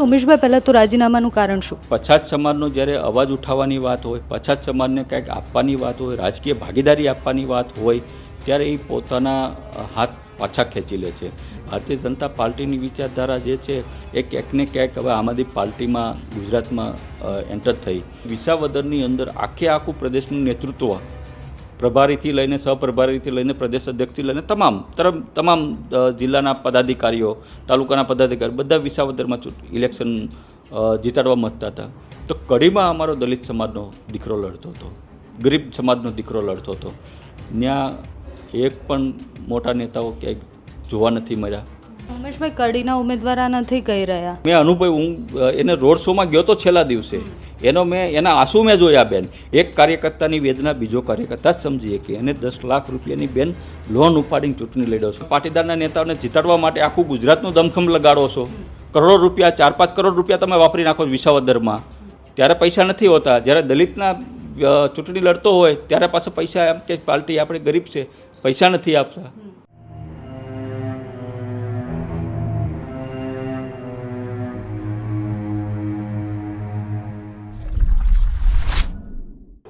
ઉમેશભાઈ, પહેલાં તો રાજીનામાનું કારણ શું? પછાત સમાજનો જ્યારે અવાજ ઉઠાવવાની વાત હોય, પછાત સમાજને કંઈક આપવાની વાત હોય, રાજકીય ભાગીદારી આપવાની વાત હોય, ત્યારે એ પોતાના હાથ પાછા ખેંચી લે છે. ભારતીય જનતા પાર્ટીની વિચારધારા જે છે, એ ક્યાંક ને ક્યાંક હવે આમ આદમી પાર્ટીમાં ગુજરાતમાં એન્ટર થઈ. વિસાવદરની અંદર આખે આખું પ્રદેશનું નેતૃત્વ પ્રભારીથી લઈને સહપ્રભારીથી લઈને પ્રદેશ અધ્યક્ષથી લઈને તમામ તરફ તમામ જિલ્લાના પદાધિકારીઓ, તાલુકાના પદાધિકારી બધા વિસાવદરમાં ઇલેક્શન જીતાડવા મતતા હતા. તો કડીમાં અમારો દલિત સમાજનો દીકરો લડતો હતો. ગરીબ સમાજનો દીકરો લડતો હતો. ત્યાં એક પણ મોટા નેતાઓ ક્યાંય જોવા નથી મળ્યા. ઉમેશભાઈ, કડીના ઉમેદવાર નથી કહી રહ્યા. મેં અનુભવ, હું એને રોડ શોમાં ગયો તો છેલ્લા દિવસે. એનો મેં, એના આંસુ મેં જોયા બેન. એક કાર્યકર્તાની વેદના, બીજો કાર્યકર્તા જ સમજી કે એને દસ લાખ રૂપિયાની બેન લોન ઉપાડીને ચૂંટણી લડ્યો છો. પાટીદારના નેતાઓને જીતાડવા માટે આખું ગુજરાતનું દમખમ લગાડો છો. કરોડો રૂપિયા, ચાર, પાંચ કરોડ રૂપિયા તમે વાપરી નાખો છો વિસાવદરમાં. ત્યારે પૈસા નથી હોતા. જ્યારે દલિતના ચૂંટણી લડતો હોય, ત્યારે પાછા પૈસા એમ કે પાર્ટી આપણે ગરીબ છે, પૈસા નથી આપતા.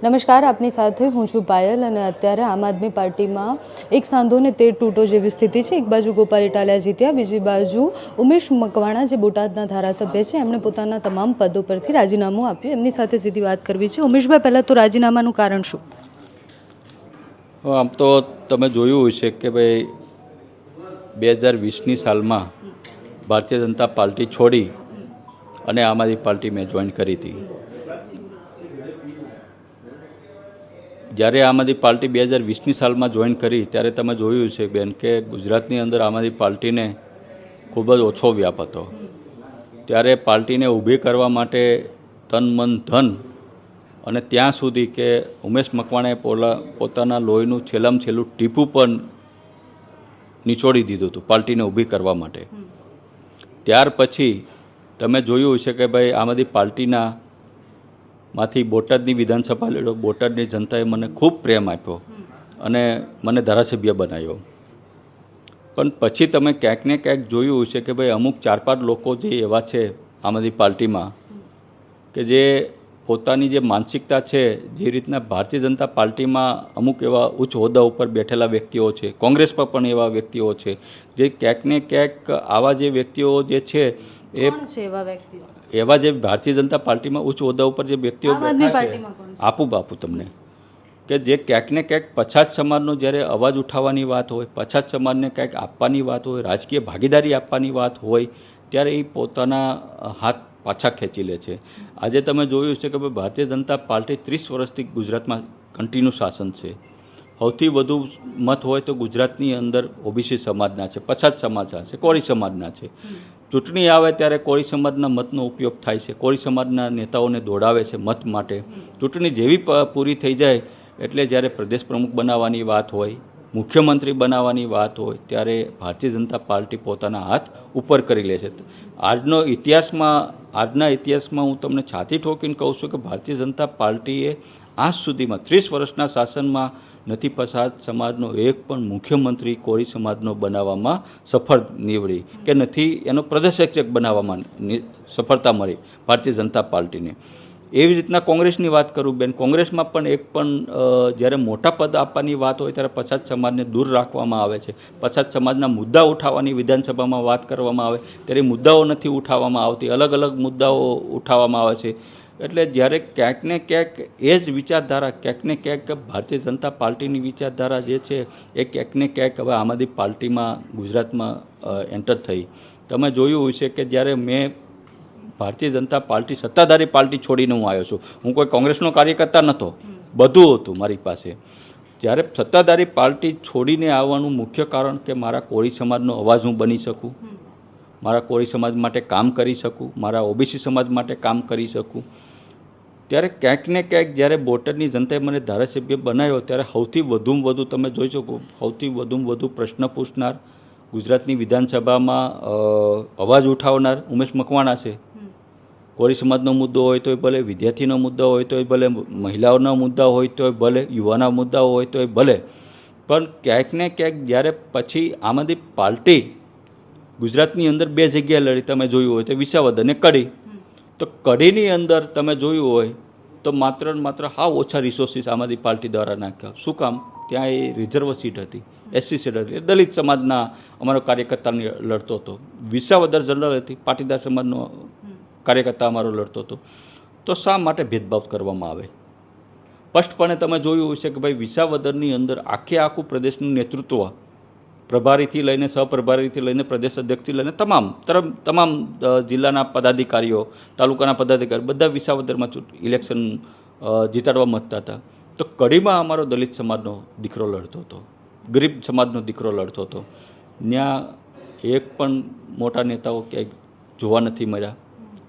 નમસ્કાર, આપની સાથે હું છું પાયલ અને અત્યારે આમ આદમી પાર્ટીમાં એક સાંધો ને તેર તૂટો જેવી સ્થિતિ છે. એક બાજુ ગોપાલ ઇટાલિયા જીત્યા, બીજી બાજુ ઉમેશ મકવાણા જે બોટાદના ધારાસભ્ય છે. એમણે પોતાના તમામ પદો પરથી રાજીનામું આપ્યું. એમની સાથે સીધી વાત કરવી છે. ઉમેશભાઈ, પહેલાં તો રાજીનામાનું કારણ શું? આમ તો તમે જોયું હશે કે ભાઈ, બે હજાર વીસની સાલમાં ભારતીય જનતા પાર્ટી છોડી અને આમ આદમી પાર્ટી મેં જોઈન કરી હતી. જ્યારે આમ આદમી પાર્ટી બે હજાર વીસની સાલમાં જોઈન કરી ત્યારે તમે જોયું છે બેન કે ગુજરાતની અંદર આમ આદમી પાર્ટીને ખૂબ જ ઓછો વ્યાપ હતો. ત્યારે પાર્ટીને ઊભી કરવા માટે તન મન ધન અને ત્યાં સુધી કે ઉમેશ મકવાણાએ પોલા પોતાના લોહીનું છેલ્લામાં છેલ્લું ટીપું પણ નીચોડી દીધું હતું પાર્ટીને ઊભી કરવા માટે. ત્યાર પછી તમે જોયું છે કે ભાઈ આમ આદમી પાર્ટીના માંથી બોટાદની વિધાનસભા લડ્યો. બોટાદની જનતાએ મને ખૂબ પ્રેમ આપ્યો અને મને ધારાસભ્ય બનાવ્યો. પણ પછી તમે ક્યાંક ને ક્યાંક જોયું હશે કે ભાઈ અમુક ચાર પાંચ લોકો જે એવા છે આમ આદમી પાર્ટીમાં કે જે પોતાની જે માનસિકતા છે, જે રીતના ભારતીય જનતા પાર્ટીમાં અમુક એવા ઉચ્ચ હોદ્દા ઉપર બેઠેલા વ્યક્તિઓ છે કોંગ્રેસમાં પણ એવા વ્યક્તિઓ છે, જે ક્યાંક ને ક્યાંક આવા જે વ્યક્તિઓ જે છે એ છે એવા વ્યક્તિઓ? એવા જે ભારતીય જનતા પાર્ટીમાં ઉચ્ચ હોદ્દા ઉપર જે વ્યક્તિઓ બેઠા છે? આપું બાપુ તમને કે જે ક્યાંક ને ક્યાંક પછાત સમાજનો જ્યારે અવાજ ઉઠાવવાની વાત હોય પછાત સમાજને ક્યાંક આપવાની વાત હોય રાજકીય ભાગીદારી આપવાની વાત હોય ત્યારે એ પોતાના હાથ પાછા ખેંચી લે છે. આજે તમે જોયું છે કે ભાઈ ભારતીય જનતા પાર્ટી ત્રીસ વર્ષથી ગુજરાતમાં કન્ટિન્યુ શાસન છે. સૌથી વધુ મત હોય તો ગુજરાતની અંદર ઓબીસી સમાજના છે પછાત સમાજના છે કોળી સમાજના છે. ચૂંટણી આવે ત્યારે કોળી સમાજના મતનો ઉપયોગ થાય છે. કોળી સમાજના નેતાઓને દોડાવે છે મત માટે. ચૂંટણી જેવી પૂરી થઈ જાય એટલે જ્યારે પ્રદેશ પ્રમુખ બનાવવાની વાત હોય, મુખ્યમંત્રી બનાવવાની વાત હોય, ત્યારે ભારતીય જનતા પાર્ટી પોતાના હાથ ઉપર કરી લે છે. આજનો ઇતિહાસમાં, આજના ઇતિહાસમાં હું તમને છાતી ઠોકીને કહું છું કે ભારતીય જનતા પાર્ટીએ આજ સુધીમાં, ત્રીસ વર્ષના શાસનમાં નથી પસાદ સમાજનો એક પણ મુખ્યમંત્રી કોળી સમાજનો બનાવવામાં સફળ નીવડી કે નથી, એનો પ્રદેશ બનાવવામાં સફળતા મળી ભારતીય જનતા પાર્ટીને. એવી રીતના કોંગ્રેસની વાત કરું બેન, કોંગ્રેસમાં પણ એક પણ જ્યારે મોટા પદ આપવાની વાત હોય ત્યારે પછાત સમાજને દૂર રાખવામાં આવે છે. પછાત સમાજના મુદ્દા ઉઠાવવાની વિધાનસભામાં વાત કરવામાં આવે, ત્યારે મુદ્દાઓ નથી ઉઠાવવામાં આવતી. અલગ અલગ મુદ્દાઓ ઉઠાવવામાં આવે છે. એટલે જ્યારે ક્યાંક ને ક્યાંક એ જ વિચારધારા ક્યાંક ને ક્યાંક ભારતીય જનતા પાર્ટીની વિચારધારા જે છે એ ક્યાંક ને ક્યાંક હવે આમ આદમી પાર્ટીમાં ગુજરાતમાં એન્ટર થઈ. તમે જોયું હશે કે જ્યારે મેં ભારતીય જનતા પાર્ટી સત્તાધારી પાર્ટી છોડીને હું આવ્યો છું. હું કોઈ કોંગ્રેસનો કાર્યકર્તા નહોતો. બધું હતું મારી પાસે. જ્યારે સત્તાધારી પાર્ટી છોડીને આવવાનું મુખ્ય કારણ કે મારા કોળી સમાજનો અવાજ હું બની શકું. મારા કોળી સમાજ માટે કામ કરી શકું. મારા ઓબીસી સમાજ માટે કામ કરી શકું. ત્યારે ક્યાંક ને ક્યાંક જ્યારે બોટાદની જનતાએ મને ધારાસભ્ય બનાવ્યો ત્યારે સૌથી વધુમાં વધુ તમે જોઈ શકો સૌથી વધુમાં વધુ પ્રશ્ન પૂછનાર ગુજરાતની વિધાનસભામાં અવાજ ઉઠાવનાર ઉમેશ મકવાણા છે. કોળી સમાજનો મુદ્દો હોય તોય ભલે વિદ્યાર્થીનો મુદ્દો હોય તોય ભલે મહિલાઓના મુદ્દા હોય તોય ભલે યુવાના મુદ્દાઓ હોય તોય ભલે. પણ ક્યાંક ને ક્યાંક જ્યારે પછી આમાંથી પાર્ટી ગુજરાતની અંદર બે જગ્યાએ લડી તમે જોયું હોય તો વિસાવદર અને કડી. તો કઢીની અંદર તમે જોયું હોય, તો માત્ર ને માત્ર હા ઓછા રિસોર્સિસ આમ આદમી પાર્ટી દ્વારા નાખ્યા. શું કામ? ત્યાં એ રિઝર્વ સીટ હતી એસસી સીટ હતી. દલિત સમાજના અમારો કાર્યકર્તા લડતો હતો. વિસાવદર જનરલ હતી, પાટીદાર સમાજનો કાર્યકર્તા અમારો લડતો હતો. તો શા માટે ભેદભાવ કરવામાં આવે? સ્પષ્ટપણે તમે જોયું હશે કે ભાઈ વિસાવદરની અંદર આખે આખું પ્રદેશનું નેતૃત્વ પ્રભારીથી લઈને સહપ્રભારીથી લઈને પ્રદેશ અધ્યક્ષથી લઈને તમામ તરફ તમામ જિલ્લાના પદાધિકારીઓ, તાલુકાના પદાધિકારી બધા વિસાવદરમાં ઇલેક્શન જીતાડવા મતતા હતા. તો કડીમાં અમારો દલિત સમાજનો દીકરો લડતો હતો. ગરીબ સમાજનો દીકરો લડતો હતો. ત્યાં એક પણ મોટા નેતાઓ ક્યાંય જોવા નથી મળ્યા.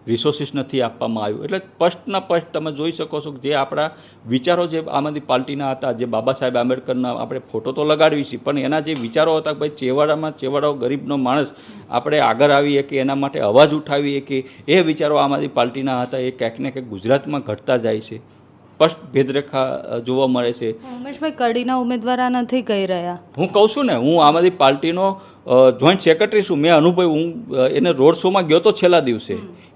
રિસોર્સિસ નથી આપવામાં આવ્યું. એટલે સ્પષ્ટના સ્પષ્ટ તમે જોઈ શકો છો કે જે આપણા વિચારો જે આમ આદમી પાર્ટીના હતા, જે બાબા સાહેબ આંબેડકરના આપણે ફોટો તો લગાડવી છે, પણ એના જે વિચારો હતા ભાઈ ચેવાડામાં ચેવાડો ગરીબનો માણસ, આપણે આગળ આવીએ કે એના માટે અવાજ ઉઠાવીએ કે એ વિચારો આમ આદમી પાર્ટીના હતા, એ ક્યાંક ને ક્યાંક ગુજરાતમાં ઘટતા જાય છે. સ્પષ્ટ ભેદરેખા જોવા મળે છે. ઉમેશભાઈ કડીના ઉમેદવાર નથી કહી રહ્યા. હું કહું છું ને હું આમ આદમી પાર્ટીનો જોઈન્ટ સેક્રેટરી છું. મેં અનુભવ હું એને રોડ શોમાં ગયો તો છેલ્લા દિવસે.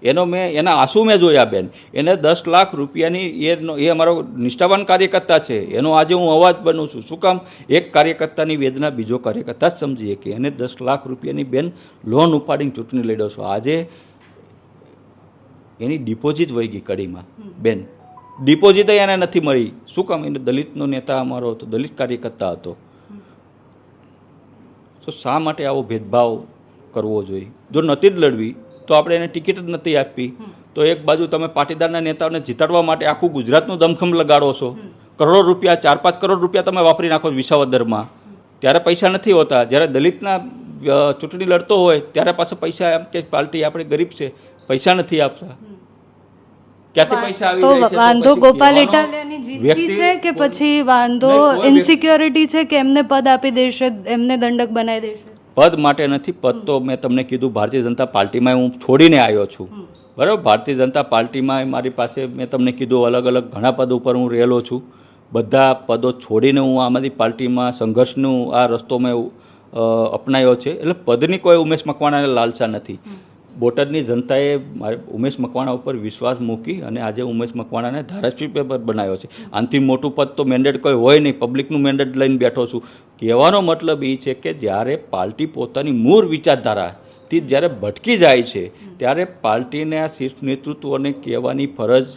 એનો મેં એના આંસુ મેં જોયા બેન. એને દસ લાખ રૂપિયાની એનો એ અમારો નિષ્ઠાવાન કાર્યકર્તા છે. એનો આજે હું અવાજ બનું છું. શું કામ? એક કાર્યકર્તાની વેદના બીજો કાર્યકર્તા જ સમજીએ કે એને દસ લાખ રૂપિયાની બેન લોન ઉપાડીને ચૂંટણી લડ્યો છો. આજે એની ડિપોઝિટ વહી ગઈ કડીમાં. બેન ડિપોઝિટ એને નથી મળી. શું કામ? એને દલિતનો નેતા અમારો હતો દલિત કાર્યકર્તા હતો. તો શા માટે આવો ભેદભાવ કરવો જોઈએ? જો નથી જ લડવી તો આપણે એને ટિકિટ જ નથી આપવી. તો એક બાજુ તમે પાટીદારના નેતાઓને જીતાડવા માટે આખું ગુજરાતનું દમખમ લગાડો છો. કરોડો રૂપિયા ચાર પાંચ કરોડ રૂપિયા તમે વાપરી નાખો છો વિસાવદરમાં ત્યારે પૈસા નથી હોતા. જ્યારે દલિતના ચૂંટણી લડતો હોય ત્યારે પાછા પૈસા એમ કે પાર્ટી આપણે ગરીબ છે પૈસા નથી આપતા. ક્યાંથી પૈસા આવી જાય છે? તો વાંધો ગોપાલ ઇટાલિયાની છે કે પછી વાંધો ઇન્સિક્યોરિટી છે કે એમને પદ આપી દેશે એમને દંડક બનાવી દેશે? પદ માટે નથી પદ તો મેં તમને કીધું ભારતીય જનતા પાર્ટીમાં હું છોડીને આવ્યો છું. બરાબર? ભારતીય જનતા પાર્ટીમાં મારી પાસે મેં તમને કીધું અલગ અલગ ઘણા પદ ઉપર હું રહેલો છું. બધા પદો છોડીને હું આમાંથી પાર્ટીમાં સંઘર્ષનું આ રસ્તો મેં અપનાવ્યો છે. એટલે પદની કોઈ ઉમેશ મકવાણાને લાલસા નથી. બોટાદની જનતાએ ઉમેશ મકવાણા ઉપર વિશ્વાસ મૂકી અને આજે ઉમેશ મકવાણાને ધારાસભ્ય પર બનાવ્યો છે. આનાથી મોટું પદ તો મેન્ડેટ કોઈ હોય નહીં. પબ્લિકનું મેન્ડેટ લઈને બેઠો છું. કહેવાનો મતલબ એ છે કે જ્યારે પાર્ટી પોતાની મૂળ વિચારધારાથી જ્યારે ભટકી જાય છે, ત્યારે પાર્ટીને આ શીર્ષ નેતૃત્વને કહેવાની ફરજ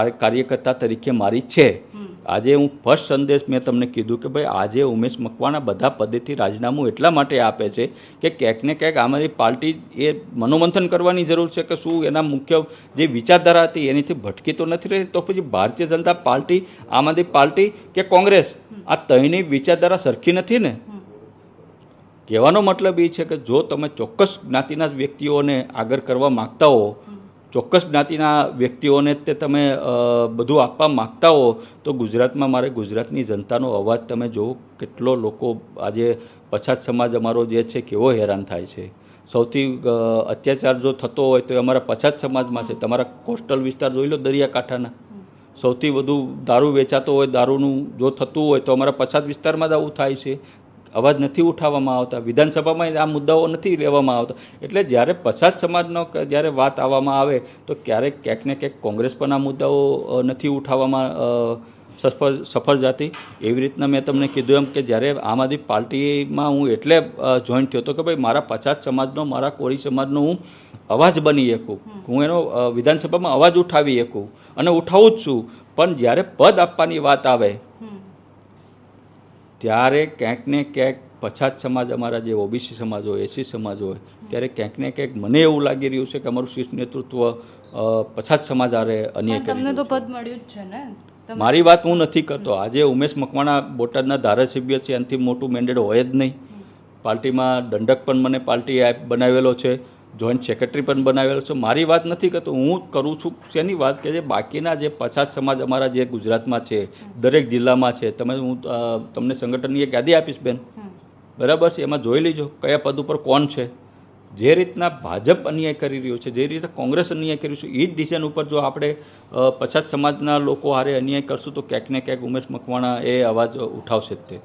કાર્યકર્તા તરીકે મારી છે. આજે હું ફર્સ્ટ સંદેશ મેં તમને કીધું કે ભાઈ આજે ઉમેશ મકવાણા બધા પદેથી રાજીનામું એટલા માટે આપે છે કે ક્યાંક ને ક્યાંક આમાંથી પાર્ટી એ મનોમંથન કરવાની જરૂર છે કે શું એના મુખ્ય જે વિચારધારા હતી એનીથી ભટકી તો નથી રહી તો પછી ભારતીય જનતા પાર્ટી આમ આદમી પાર્ટી કે કોંગ્રેસ? આ ત્રણેય વિચારધારા સરખી નથી ને? કહેવાનો મતલબ એ છે કે જો તમે ચોક્કસ જ્ઞાતિના વ્યક્તિઓને આગળ કરવા માગતા હો ચોક્કસ જ્ઞાતિના વ્યક્તિઓને તે તમે બધું આપવા માગતા હો, તો ગુજરાતમાં મારે ગુજરાતની જનતાનો અવાજ તમે જુઓ કેટલો લોકો આજે પછાત સમાજ અમારો જે છે કેવો હેરાન થાય છે. સૌથી અત્યાચાર જો થતો હોય તો એ અમારા પછાત સમાજમાં છે. તમારા કોસ્ટલ વિસ્તાર જોઈ લો દરિયાકાંઠાના. સૌથી વધુ દારૂ વેચાતો હોય, દારૂનું જો થતું હોય તો અમારા પછાત વિસ્તારમાં જ આવું થાય છે. અવાજ નથી ઉઠાવવામાં આવતા વિધાનસભામાં આ મુદ્દાઓ નથી લેવામાં આવતા. એટલે જ્યારે પછાત સમાજનો જ્યારે વાત આવવામાં આવે તો ક્યારેક ક્યાંક ને ક્યાંક કોંગ્રેસ પણ આ મુદ્દાઓ નથી ઉઠાવવામાં સફળ સફળ જાતી. એવી રીતના મેં તમને કીધું એમ કે જ્યારે આમ આદમી પાર્ટીમાં હું એટલે જોઈન્ટ થયો હતો કે ભાઈ મારા પછાત સમાજનો મારા કોળી સમાજનો હું અવાજ બની શકું. હું એનો વિધાનસભામાં અવાજ ઉઠાવી શકું અને ઉઠાવું જ છું. પણ જ્યારે પદ આપવાની વાત આવે ત્યારે ક્યાંક ને ક્યાંક પછાત સમાજ અમારા જે ઓબીસી સમાજ હોય એસી સમાજ હોય ત્યારે ક્યાંક ને ક્યાંક મને એવું લાગી રહ્યું છે કે અમારું શીર્ષ નેતૃત્વ પછાત સમાજ આરે અન્યાય તમને તો પદ મળ્યું જ છે ને? મારી વાત હું નથી કરતો. આજે ઉમેશ મકવાણા બોટાદના ધારાસભ્ય છે એનાથી મોટું મેન્ડેટ હોય જ નહીં. પાર્ટીમાં દંડક પણ મને પાર્ટી બનાવેલો છે. જોઈન્ટ સેક્રેટરી પણ બનાવેલો છે. મારી વાત નથી કરતો હું કરું છું. શેની વાત કે જે બાકીના જે પછાત સમાજ અમારા જે ગુજરાતમાં છે દરેક જિલ્લામાં છે તમે હું તમને સંગઠનની એક યાદી આપીશ બેન? બરાબર છે? એમાં જોઈ લીજો કયા પદ ઉપર કોણ છે. જે રીતના ભાજપ અન્યાય કરી રહ્યો છે જે રીતે કોંગ્રેસ અન્યાય કર્યું છે એ જ ડિસિઝન ઉપર જો આપણે પછાત સમાજના લોકો હારે અન્યાય કરશું તો ક્યાંક ને ક્યાંક ઉમેશ મકવાણા એ અવાજ ઉઠાવશે જ તે.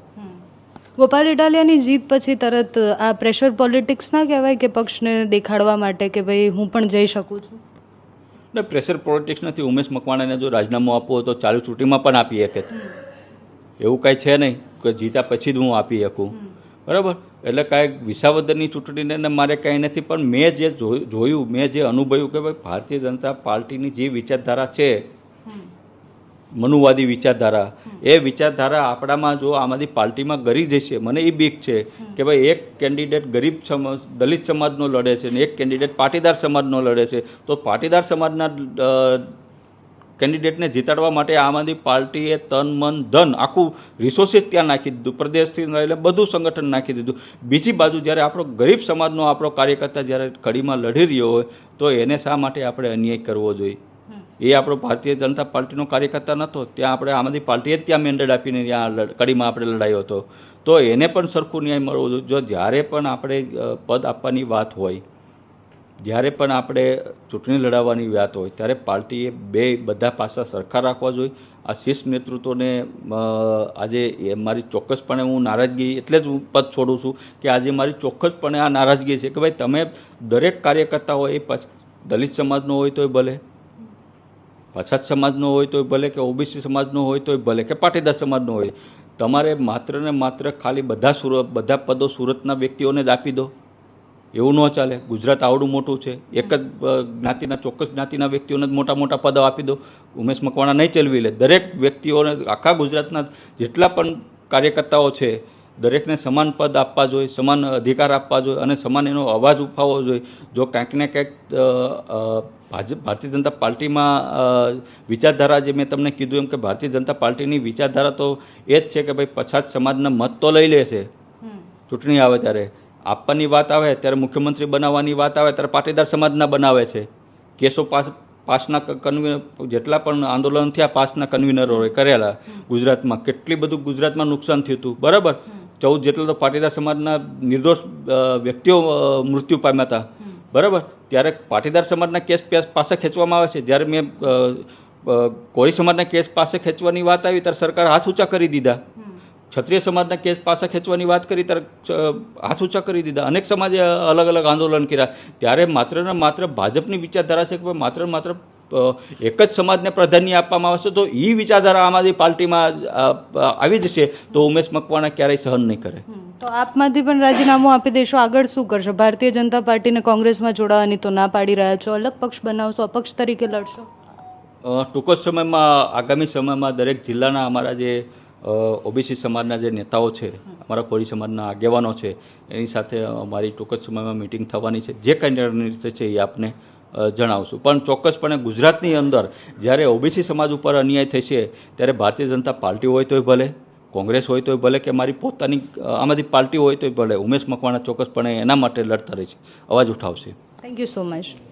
ગોપાલ ઇટાલિયાની જીત પછી તરત આ પ્રેશર પોલિટિક્સ ના કહેવાય કે પક્ષને દેખાડવા માટે કે ભાઈ હું પણ જઈ શકું છું? ને પ્રેશર પોલિટિક્સ નથી. ઉમેશ મકવાણાને જો રાજીનામું આપવું હોય તો ચાલુ ચૂંટણીમાં પણ આપી શકે એવું કાંઈ છે નહીં કે જીતા પછી જ હું આપી શકું. બરાબર? એટલે કાંઈ વિસાવદરની ચૂંટણીને ને મારે કાંઈ નથી પણ મેં જે જોયું મેં જે અનુભવ્યું કે ભાઈ ભારતીય જનતા પાર્ટીની જે વિચારધારા છે મનુવાદી વિચારધારા. એ વિચારધારા આપણામાં જો આમાંથી પાર્ટીમાં ગરી જશે, મને એ બીક છે કે ભાઈ એક કેન્ડિડેટ ગરીબ સમાજ, દલિત સમાજનો લડે છે ને એક કેન્ડિડેટ પાટીદાર સમાજનો લડે છે, તો પાટીદાર સમાજના કેન્ડિડેટને જીતાડવા માટે આમ આદમી પાર્ટીએ તન, મન, ધન આખું રિસોર્સિસ ત્યાં નાખી દીધું, પ્રદેશથી લઈને બધું સંગઠન નાખી દીધું. બીજી બાજુ જ્યારે આપણો ગરીબ સમાજનો આપણો કાર્યકર્તા જ્યારે કડીમાં લડી રહ્યો હોય, તો એને શા માટે આપણે અન્યાય કરવો જોઈએ? એ આપણો ભારતીય જનતા પાર્ટીનો કાર્યકર્તા નહોતો. ત્યાં આપણે આમ આદમી પાર્ટીએ જ ત્યાં મેન્ડેટ આપીને ત્યાં કડીમાં આપણે લડાયો હતો. તો એને પણ સરખું ન્યાય મળવો જોઈએ. જો જ્યારે પણ આપણે પદ આપવાની વાત હોય, જ્યારે પણ આપણે ચૂંટણી લડાવવાની વાત હોય, ત્યારે પાર્ટીએ બે બધા પાસા સરખા રાખવા જોઈએ. આ શીર્ષ નેતૃત્વને આજે એ મારી ચોક્કસપણે હું નારાજગી એટલે જ હું પદ છોડું છું કે આજે મારી ચોક્કસપણે આ નારાજગી છે કે ભાઈ તમે દરેક કાર્યકર્તા હોય એ દલિત સમાજનો હોય તોય ભલે પછાત સમાજનો હોય તોય ભલે કે ઓબીસી સમાજનો હોય તોય ભલે કે પાટીદાર સમાજનો હોય, તમારે માત્ર ને માત્ર ખાલી બધા સુરત, બધા પદો સુરતના વ્યક્તિઓને જ આપી દો. એવું ન ચાલે. ગુજરાત આવડું મોટું છે. એક જ જ્ઞાતિના, ચોક્કસ જ્ઞાતિના વ્યક્તિઓને જ મોટા મોટા પદો આપી દો. ઉમેશ મકવાણા નહીં ચલવી લે. દરેક વ્યક્તિઓને આખા ગુજરાતના જેટલા પણ કાર્યકર્તાઓ છે દરેકને સમાન પદ આપવા જોઈએ સમાન અધિકાર આપવા જોઈએ અને સમાન એનો અવાજ ઉઠાવવો જોઈએ. જો ક્યાંક ને ક્યાંક ભાજપ ભારતીય જનતા પાર્ટીમાં વિચારધારા જે મેં તમને કીધું એમ કે ભારતીય જનતા પાર્ટીની વિચારધારા તો એ જ છે કે ભાઈ પછાત સમાજના મત તો લઈ લે છે. ચૂંટણી આવે ત્યારે આપવાની વાત આવે ત્યારે મુખ્યમંત્રી બનાવવાની વાત આવે ત્યારે પાટીદાર સમાજના બનાવે છે. કેસો પાસ પાસના કન્વીનર જેટલા પણ આંદોલન થયા પાસના કન્વીનરોએ કરેલા ગુજરાતમાં. કેટલી બધું ગુજરાતમાં નુકસાન થયું હતું. બરાબર? ચૌદ જેટલા તો પાટીદાર સમાજના નિર્દોષ વ્યક્તિઓ મૃત્યુ પામ્યા હતા. બરાબર? ત્યારે પાટીદાર સમાજના કેસ પેસ- ખેંચવામાં આવે છે. જ્યારે મેં કોળી સમાજના કેસ પાસે ખેંચવાની વાત આવી ત્યારે સરકાર હાથ ઊંચા કરી દીધા. ક્ષત્રિય સમાજના કેસ પાસે ખેંચવાની વાત કરી ત્યારે હાથ ઊંચા કરી દીધા. અનેક સમાજે અલગ અલગ આંદોલન કર્યા. ત્યારે માત્ર ને માત્ર ભાજપની વિચારધારા છે કે ભાઈ માત્ર માત્ર એક જ સમાજને પ્રાધાન્ય આપવામાં આવશે તો એ વિચારધારા આમ આદમી પાર્ટીમાં આવી જશે તો ઉમેશ મકવાણા ક્યારેય સહન નહીં કરે. તો આપમાંથી પણ રાજીનામું આપી દેશો. આગળ શું કરશો? ભારતીય જનતા પાર્ટીને કોંગ્રેસમાં જોડાવાની તો ના પાડી રહ્યા છો. અલગ પક્ષ બનાવશો અપક્ષ તરીકે લડશો? ટૂંક જ સમયમાં આગામી સમયમાં દરેક જિલ્લાના અમારા જે ઓબીસી સમાજના જે નેતાઓ છે અમારા કોળી સમાજના આગેવાનો છે એની સાથે અમારી ટૂંક જ સમયમાં મિટિંગ થવાની છે. જે કાંઈ નિર્ણય છે એ આપને જણાવશું. પણ ચોક્કસપણે ગુજરાતની અંદર જ્યારે ઓબીસી સમાજ ઉપર અન્યાય થશે, ત્યારે ભારતીય જનતા પાર્ટી હોય તોય ભલે, કોંગ્રેસ હોય તોય ભલે કે મારી પોતાની આમ આદમી પાર્ટી હોય તોય ભલે, ઉમેશ મકવાણા ચોક્કસપણે એના માટે લડતા રહે છે અવાજ ઉઠાવશે. Thank you so much